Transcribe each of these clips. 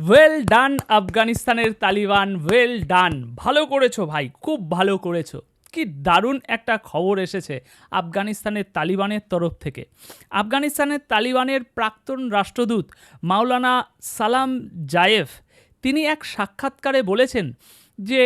Well done আফগানিস্তানের Taliban. Well done ভালো করেছ ভাই, খুব ভালো করেছ। কি দারুণ একটা খবর এসেছে আফগানিস্তানের তালিবানের তরফ থেকে। আফগানিস্তানের তালিবানের প্রাক্তন রাষ্ট্রদূত মাওলানা সালাম জায়েফ, তিনি এক সাক্ষাৎকারে বলেছেন যে,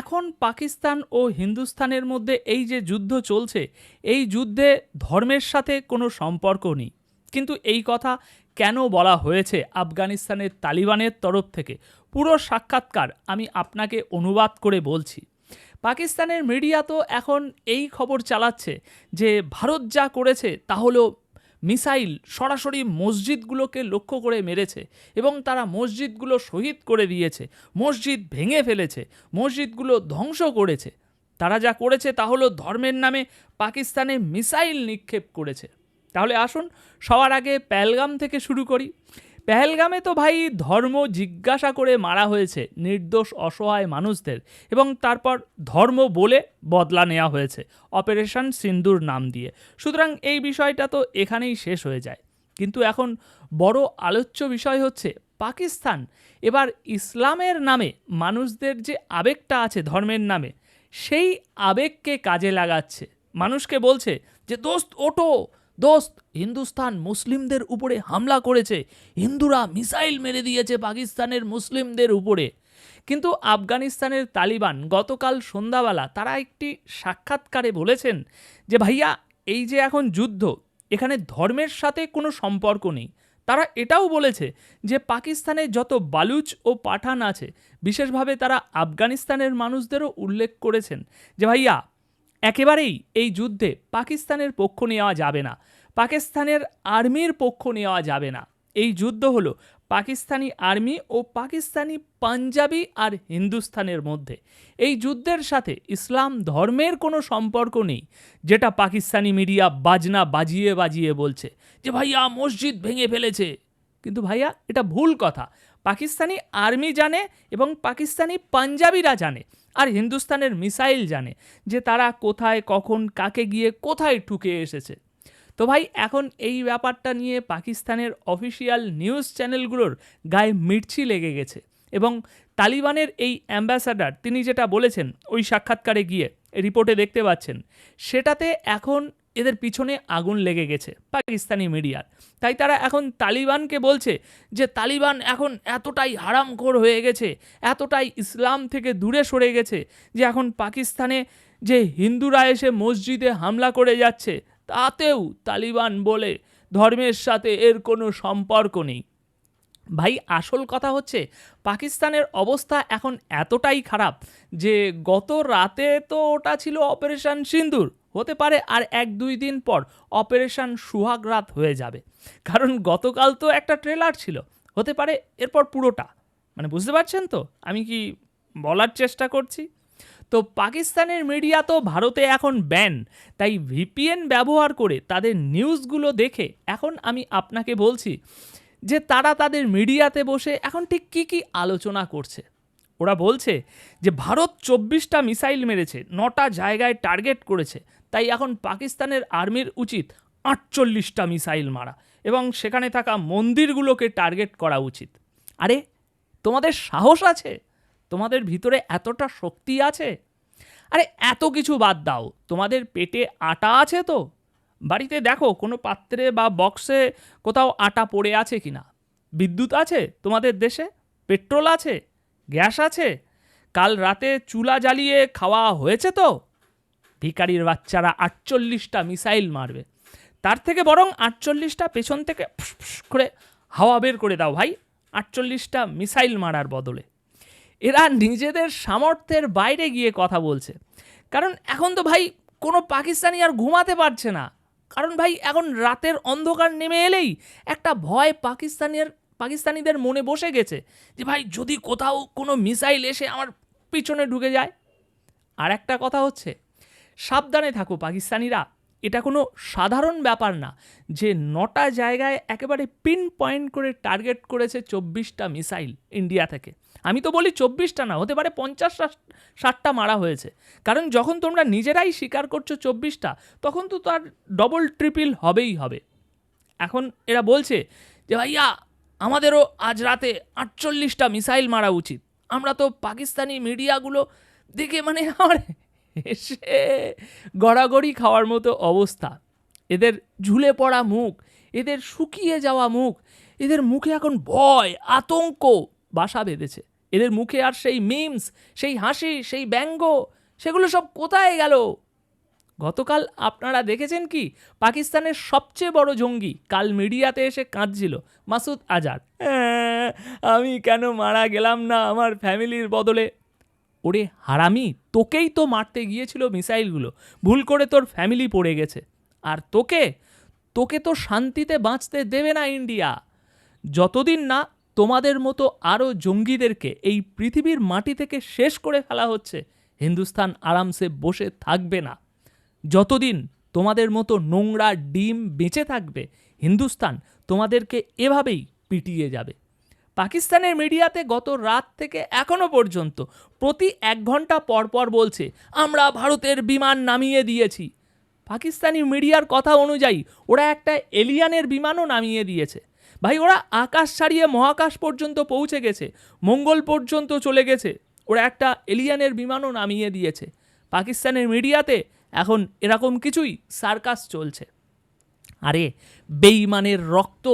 এখন পাকিস্তান ও হিন্দুস্তানের মধ্যে এই যে যুদ্ধ চলছে, এই যুদ্ধে ধর্মের সাথে কোনো সম্পর্ক নেই। কিন্তু এই কথা কেন বলা হয়েছে আফগানিস্তানের তালিবানের তরফ থেকে? পুরো সাক্ষাৎকার আমি আপনাকে অনুবাদ করে বলছি। পাকিস্তানের মিডিয়া তো এখন এই খবর চালাচ্ছে যে ভারত যা করেছে তা হলো মিসাইল সরাসরি মসজিদগুলোকে লক্ষ্য করে মেরেছে এবং তারা মসজিদগুলো শহীদ করে দিয়েছে, মসজিদ ভেঙে ফেলেছে, মসজিদগুলো ধ্বংস করেছে। তারা যা করেছে তা হলো ধর্মের নামে পাকিস্তানে মিসাইল নিক্ষেপ করেছে। তাহলে আসুন, সবার আগে পেহেলগাম থেকে শুরু করি। পেহেলগামে তো ভাই ধর্ম জিজ্ঞাসা করে মারা হয়েছে, নির্দোষ, অসহায় মানুষদের এবং তারপর ধর্ম বলে বদলা নেওয়া হয়েছে, অপারেশন সিন্দুর নাম দিয়ে। সুতরাং এই বিষয়টা তো এখানেই শেষ হয়ে যায়। কিন্তু এখন বড় আলোচ্য বিষয় হচ্ছে পাকিস্তান। এবার ইসলামের নামে মানুষদের যে আবেগটা আছে ধর্মের নামে, সেই আবেগকে কাজে লাগাচ্ছে। মানুষকে বলছে যে, দোস্ত ওটো দোস্ত, হিন্দুস্তান মুসলিমদের উপরে হামলা করেছে। হিন্দুরা মিসাইল মেরে দিয়েছে পাকিস্তানের মুসলিমদের উপরে। কিন্তু আফগানিস্তানের তালিবান গতকাল সন্ধ্যাবেলা তারা একটি সাক্ষাৎকারে বলেছেন যে, ভাইয়া, এই যে এখন যুদ্ধ, এখানে ধর্মের সাথে কোনো সম্পর্ক নেই। তারা এটাও বলেছে যে, পাকিস্তানে যত বালুচ ও পাঠান আছে, বিশেষভাবে তারা আফগানিস্তানের মানুষদেরও উল্লেখ করেছেন যে, ভাইয়া একেবারেই এই যুদ্ধে পাকিস্তানের পক্ষ নেওয়া যাবে না। পাকিস্তানের আর্মির পক্ষ নেওয়া যাবে না। এই যুদ্ধ হলো পাকিস্তানি আর্মি ও পাকিস্তানি পাঞ্জাবি আর হিন্দুস্তানের মধ্যে। এই যুদ্ধের সাথে ইসলাম ধর্মের কোনো সম্পর্ক নেই, যেটা পাকিস্তানি মিডিয়া বাজনা বাজিয়ে বাজিয়ে বলছে যে, ভাইয়া, মসজিদ ভেঙে ফেলেছে। কিন্তু ভাইয়া, এটা ভুল কথা। পাকিস্তানি আর্মি জানে এবং পাকিস্তানি পাঞ্জাবিরা জানে আর হিন্দুস্তানের মিসাইল জানে যে তারা কোথায়, কখন, কাকে গিয়ে কোথায় ঠুকে এসেছে। তো ভাই, এখন এই ব্যাপারটা নিয়ে পাকিস্তানের অফিসিয়াল নিউজ চ্যানেলগুলোর গায়ে মির্চি লেগে গেছে এবং তালিবানের এই অ্যাম্বাসাডার, তিনি যেটা বলেছেন ওই সাক্ষাৎকারে গিয়ে, রিপোর্টে দেখতে পাচ্ছেন, সেটাতে এখন এদের পিছনে আগুন লেগে গেছে পাকিস্তানি মিডিয়ার। তাই তারা এখন তালিবানকে বলছে যে তালিবান এখন এতটাই হারামখোর হয়ে গেছে, এতটাই ইসলাম থেকে দূরে সরে গেছে যে এখন পাকিস্তানে যে হিন্দুরা এসে মসজিদে হামলা করে যাচ্ছে, তাতেও তালিবান বলে ধর্মের সাথে এর কোনো সম্পর্ক নেই। ভাই, আসল কথা হচ্ছে, পাকিস্তানের অবস্থা এখন এতটাই খারাপ যে গত রাতে তো ওটা ছিল অপারেশন সিন্দুর, হতে পারে আর এক দুই দিন পর অপারেশন সুহাগ রাত হয়ে যাবে। কারণ গতকাল তো একটা ট্রেলার ছিল, হতে পারে এরপর পুরোটা। মানে বুঝতে পারছেন তো? আমি কি বলার চেষ্টা করছি? তো পাকিস্তানের মিডিয়া তো ভারতে এখন ব্যান, তাই ভিপিএন ব্যবহার করে তাদের নিউজগুলো দেখে এখন আমি আপনাকে বলছি যে তারা তাদের মিডিয়াতে বসে এখন ঠিক কী কী আলোচনা করছে। ওরা বলছে যে ভারত চব্বিশটা মিসাইল মেরেছে, নটা জায়গায় টার্গেট করেছে, তাই এখন পাকিস্তানের আর্মির উচিত আটচল্লিশটা মিসাইল মারা এবং সেখানে থাকা মন্দিরগুলোকে টার্গেট করা উচিত। আরে, তোমাদের সাহস আছে? তোমাদের ভিতরে এতটা শক্তি আছে? আরে, এত কিছু বাদ দাও। তোমাদের পেটে আটা আছে তো? বাড়িতে দেখো কোনো পাত্রে বা বক্সে কোথাও আটা পড়ে আছে কি না বিদ্যুৎ আছে তোমাদের দেশে? পেট্রোল আছে? গ্যাস আছে? কাল রাতে চুলা জ্বালিয়ে খাওয়া হয়েছে তো? ভিকারির বাচ্চারা আটচল্লিশটা মিসাইল মারবে। তার থেকে বরং আটচল্লিশটা পেছন থেকে করে হাওয়া বের করে দাও ভাই, আটচল্লিশটা মিসাইল মারার বদলে। এরা নিজেদের সামর্থ্যের বাইরে গিয়ে কথা বলছে। কারণ এখন তো ভাই কোনো পাকিস্তানি আর ঘুমাতে পারছে না। কারণ ভাই, এখন রাতের অন্ধকার নেমে এলেই একটা ভয় পাকিস্তানের পাকিস্তানিদের মনে বসে গেছে যে ভাই, যদি কোথাও কোনো মিসাইল এসে আমার পিছনে ঢুকে যায়। আর একটা কথা হচ্ছে, সাবধানে থাকো পাকিস্তানিরা। এটা কোনো সাধারণ ব্যাপার না যে নটা জায়গায় একেবারে পিন পয়েন্ট করে টার্গেট করেছে চব্বিশটা মিসাইল ইন্ডিয়া থেকে। আমি তো বলি চব্বিশটা না, হতে পারে পঞ্চাশ ষাটটা মারা হয়েছে। কারণ যখন তোমরা নিজেরাই স্বীকার করছ চব্বিশটা, তখন তো তার ডবল ট্রিপল হবেই হবে। এখন এরা বলছে যে ভাইয়া, আমাদেরও আজ রাতে আটচল্লিশটা মিসাইল মারা উচিত। আমরা তো পাকিস্তানি মিডিয়াগুলো দেখে মানে আমার এসে গড়াগড়ি খাওয়ার মতো অবস্থা। এদের ঝুলে পড়া মুখ এদের শুকিয়ে যাওয়া মুখ এদের মুখে এখন ভয় আতঙ্ক বাসা বেঁধেছে। এদের মুখে আর সেই মিমস সেই হাসি সেই ব্যঙ্গ সেগুলো সব কোথায় গেল? গতকাল আপনারা দেখেছেন কি? পাকিস্তানের সবচেয়ে বড় জঙ্গি কাল মিডিয়াতে এসে কাঁদছিল মাসুদ আজাদ। "হ্যাঁ, আমি কেন মারা গেলাম না আমার ফ্যামিলির বদলে? ওরে হারামি, তোকেই তো মারতে গিয়েছিল মিসাইলগুলো। ভুল করে তোর ফ্যামিলি পড়ে গেছে। আর তোকে? তোকে তো শান্তিতে বাঁচতে দেবে না ইন্ডিয়া। যতদিন না তোমাদের মতো আরও জঙ্গিদেরকে এই পৃথিবীর মাটি থেকে শেষ করে ফেলা হচ্ছে, হিন্দুস্তান আরামসে বসে থাকবে না। যতদিন তোমাদের মতো নোংরা ডিম বেঁচে থাকবে, হিন্দুস্তান তোমাদেরকে এভাবেই পিটিয়ে যাবে। পাকিস্তানের মিডিয়াতে গত রাত থেকে এখনও পর্যন্ত প্রতি এক ঘণ্টা পর পর বলছে, আমরা ভারতের বিমান নামিয়ে দিয়েছি। পাকিস্তানি মিডিয়ার কথা অনুযায়ী, ওরা একটা এলিয়ানের বিমানও নামিয়ে দিয়েছে। ভাই, ওরা আকাশ ছাড়িয়ে মহাকাশ পর্যন্ত পৌঁছে গেছে, মঙ্গল পর্যন্ত চলে গেছে। ওরা একটা এলিয়ানের বিমানও নামিয়ে দিয়েছে। পাকিস্তানের মিডিয়াতে এখন এরকম কিছুই সার্কাস চলছে। আরে, বেইমানের রক্ত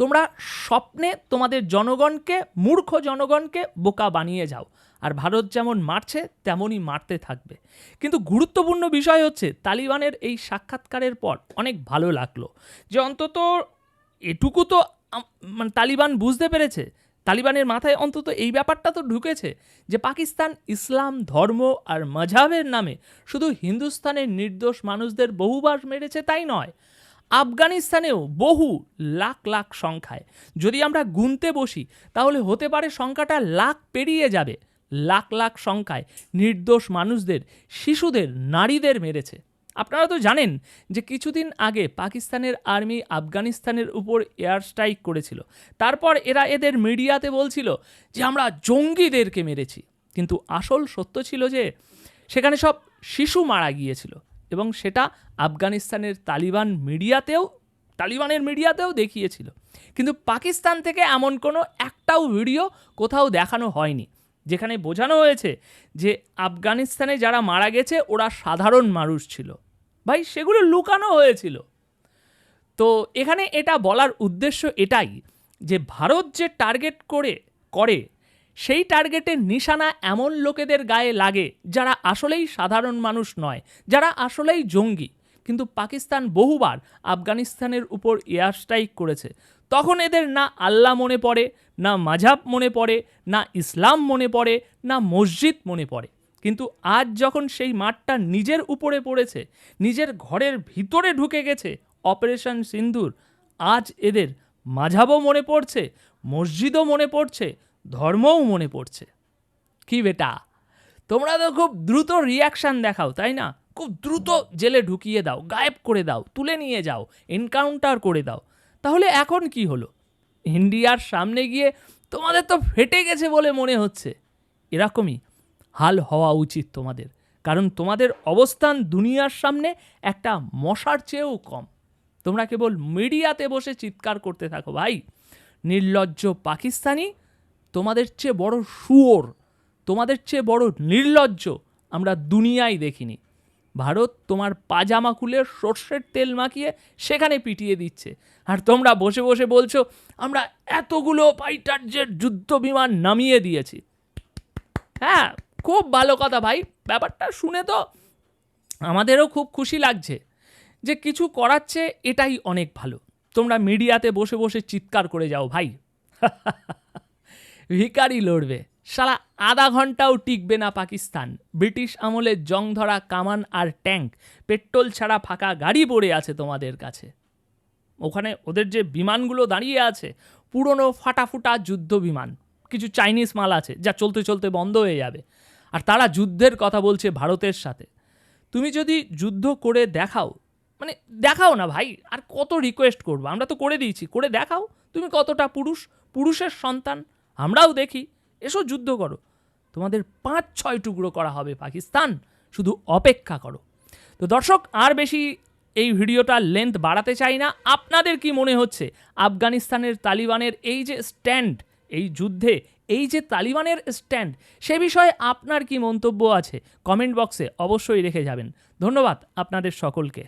তোমরা স্বপ্নে তোমাদের জনগণকে, মূর্খ জনগণকে বোকা বানিয়ে যাও। আর ভারত যেমন মারছে, তেমনই মারতে থাকবে। কিন্তু গুরুত্বপূর্ণ বিষয় হচ্ছে, তালিবানের এই সাক্ষাৎকারের পর অনেক ভালো লাগল। যে অন্তত এটুকু তো মানে তালিবান বুঝতে পেরেছে, তালিবানের মাথায় অন্তত এই ব্যাপারটা তো ঢুকেছে যে পাকিস্তান ইসলাম, ধর্ম আর মাঝাবের নামে শুধু হিন্দুস্তানের নির্দোষ মানুষদের বহুবার মেরেছে তাই নয়। আফগানিস্তানেও বহু লাখ লাখ সংখ্যায়। যদি আমরা গুনতে বসি, তাহলে হতে পারে সংখ্যাটা লাখ পেরিয়ে যাবে। লাখ লাখ সংখ্যায় নির্দোষ মানুষদের, শিশুদের, নারীদের মেরেছে। আপনারা তো জানেন যে কিছুদিন আগে পাকিস্তানের আর্মি আফগানিস্তানের উপর এয়ার স্ট্রাইক করেছিল। তারপর এরা এদের মিডিয়াতে বলছিল যে, আমরা জঙ্গিদেরকে মেরেছি। কিন্তু আসল সত্য ছিল যে, সেখানে সব শিশু মারা গিয়েছিল। এবং সেটা আফগানিস্তানের তালিবান মিডিয়াতেও, তালিবানের মিডিয়াতেও দেখিয়েছিল। কিন্তু পাকিস্তান থেকে এমন কোনো একটাও ভিডিও কোথাও দেখানো হয়নি, যেখানে বোঝানো হয়েছে যে আফগানিস্তানে যারা মারা গেছে, ওরা সাধারণ মানুষ ছিল। ভাই, সেগুলো লুকানো হয়েছিল। তো এখানে এটা বলার উদ্দেশ্য এটাই যে ভারত যে টার্গেট করে করে সেই টার্গেটের নিশানা এমন লোকেদের গায়ে লাগে যারা আসলেই সাধারণ মানুষ নয়, যারা আসলেই জঙ্গি। কিন্তু পাকিস্তান বহুবার আফগানিস্তানের উপর এয়ার স্ট্রাইক করেছে। তখন এদের না আল্লাহ মনে পড়ে, না মাঝাব মনে পড়ে, না ইসলাম মনে পড়ে, না মসজিদ মনে পড়ে। কিন্তু আজ যখন সেই মাঠটা নিজের উপরে পড়েছে, নিজের ঘরের ভিতরে ঢুকে গেছে অপারেশন সিন্ধুর আজ এদের মাঝাবও মনে পড়ছে, মসজিদও মনে পড়ছে ধর্মও মনে পড়ছে। কি বেটা? তোমরা তো খুব দ্রুত রিয়াকশান দেখাও, তাই না? খুব দ্রুত জেলে ঢুকিয়ে দাও, গায়েব করে দাও, তুলে নিয়ে যাও এনকাউন্টার করে দাও। তাহলে এখন কি হলো? ইন্ডিয়ার সামনে গিয়ে তোমাদের তো ফেটে গেছে বলে মনে হচ্ছে। এরকমই হাল হওয়া উচিত তোমাদের, কারণ তোমাদের অবস্থান দুনিয়ার সামনে একটা মশার চেয়েও কম। তোমরা কেবল মিডিয়াতে বসে চিৎকার করতে থাকো, ভাই। নির্লজ্জ পাকিস্তানি তোমাদের চেয়ে বড় শুয়োর, তোমাদের চেয়ে বড় নির্লজ্জ আমরা দুনিয়ায় দেখিনি। ভারত তোমার পাজামা খুলে সর্ষের তেল মাখিয়ে সেখানে পিটিয়ে দিচ্ছে। আর তোমরা বসে বসে বলছো, আমরা এতগুলো ফাইটার যুদ্ধ বিমান নামিয়ে দিয়েছি। হ্যাঁ খুব ভালো কথা ভাই, ব্যাপারটা শুনে তো আমাদেরও খুব খুশি লাগছে যে কিছু করাচ্ছে এটাই অনেক ভালো। তোমরা মিডিয়াতে বসে বসে চিৎকার করে যাও ভাই। ভিকারি লড়বে। সারা আধা ঘন্টাও টিকবে না পাকিস্তান। ব্রিটিশ আমলে জং ধরা কামান আর ট্যাঙ্ক, পেট্রোল ছাড়া ফাঁকা গাড়ি পড়ে আছে তোমাদের কাছে। ওখানে ওদের যে বিমানগুলো দাঁড়িয়ে আছে, পুরনো ফাটাফুটা যুদ্ধ বিমান। কিছু চাইনিজ মাল আছে যা চলতে চলতে বন্ধ হয়ে যাবে। আর তারা যুদ্ধের কথা বলছে ভারতের সাথে। তুমি যদি যুদ্ধ করে দেখাও মানে দেখাও না ভাই, আর কত রিকোয়েস্ট করব? আমরা তো করে দিয়েছি, করে দেখাও। তুমি কতটা পুরুষ? পুরুষের সন্তান। আমরাও দেখি। এসো যুদ্ধ করো। তোমাদের পাঁচ, ছয় টুকরো করা হবে, পাকিস্তান। শুধু অপেক্ষা করো। তো দর্শক, আর বেশি এই ভিডিওটা লেন্থ বাড়াতে চাই না। আপনাদের কি মনে হচ্ছে? আফগানিস্তানের তালিবানের এই যে স্ট্যান্ড এই যুদ্ধে, এই যে তালিবানের স্ট্যান্ড সে বিষয়ে আপনার কি মন্তব্য আছে? কমেন্ট বক্সে অবশ্যই রেখে যাবেন। ধন্যবাদ আপনাদের সকলকে।